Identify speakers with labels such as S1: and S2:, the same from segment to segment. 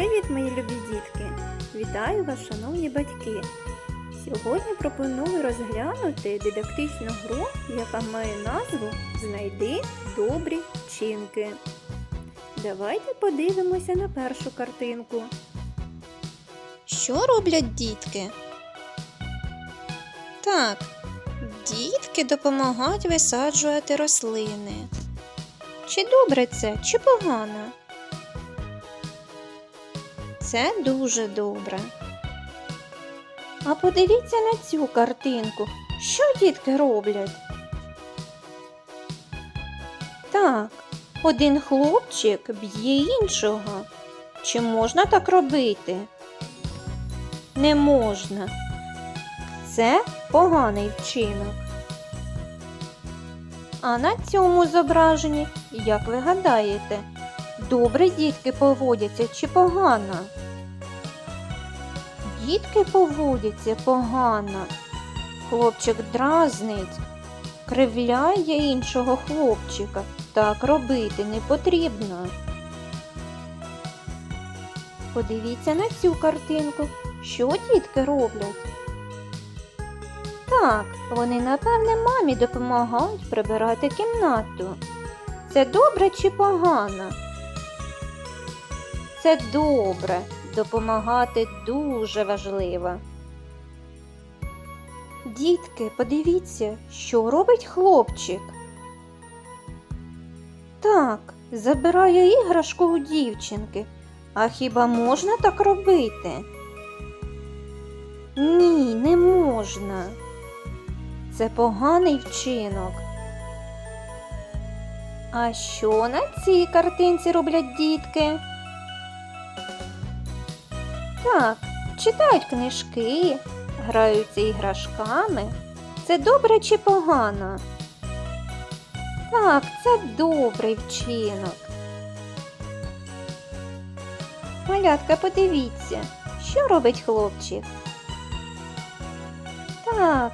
S1: Привіт, мої любі дітки! Вітаю вас, шановні батьки! Сьогодні пропоную розглянути дидактичну гру, яка має назву Знайди добрі вчинки. Давайте подивимося на першу картинку.
S2: Що роблять дітки? Так, дітки допомагають висаджувати рослини. Чи добре це, чи погано? Це дуже добре. А подивіться на цю картинку. Що дітки роблять? Так, один хлопчик б'є іншого. Чи можна так робити? Не можна. Це поганий вчинок. А на цьому зображенні, як ви гадаєте, добре дітки поводяться чи погано? Дітки поводяться погано. Хлопчик дразнить, кривляє іншого хлопчика. Так робити не потрібно. Подивіться на цю картинку. Що дітки роблять? Так, вони, напевне, мамі допомагають прибирати кімнату. Це добре чи погано? Це добре. Допомагати дуже важливо. Дітки, подивіться, що робить хлопчик. Так, забирає іграшку у дівчинки. А хіба можна так робити? Ні, не можна. Це поганий вчинок. А що на цій картинці роблять дітки? Так, читають книжки, граються іграшками. Це добре чи погано? Так, це добрий вчинок. Малятка, подивіться, що робить хлопчик. Так,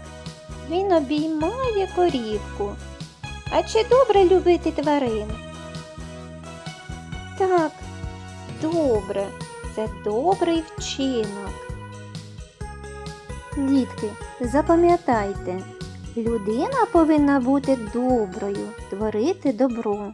S2: він обіймає корівку. А чи добре любити тварин? Так, добре, це добрий вчинок. Дітки, запам'ятайте, людина повинна бути доброю, творити добро.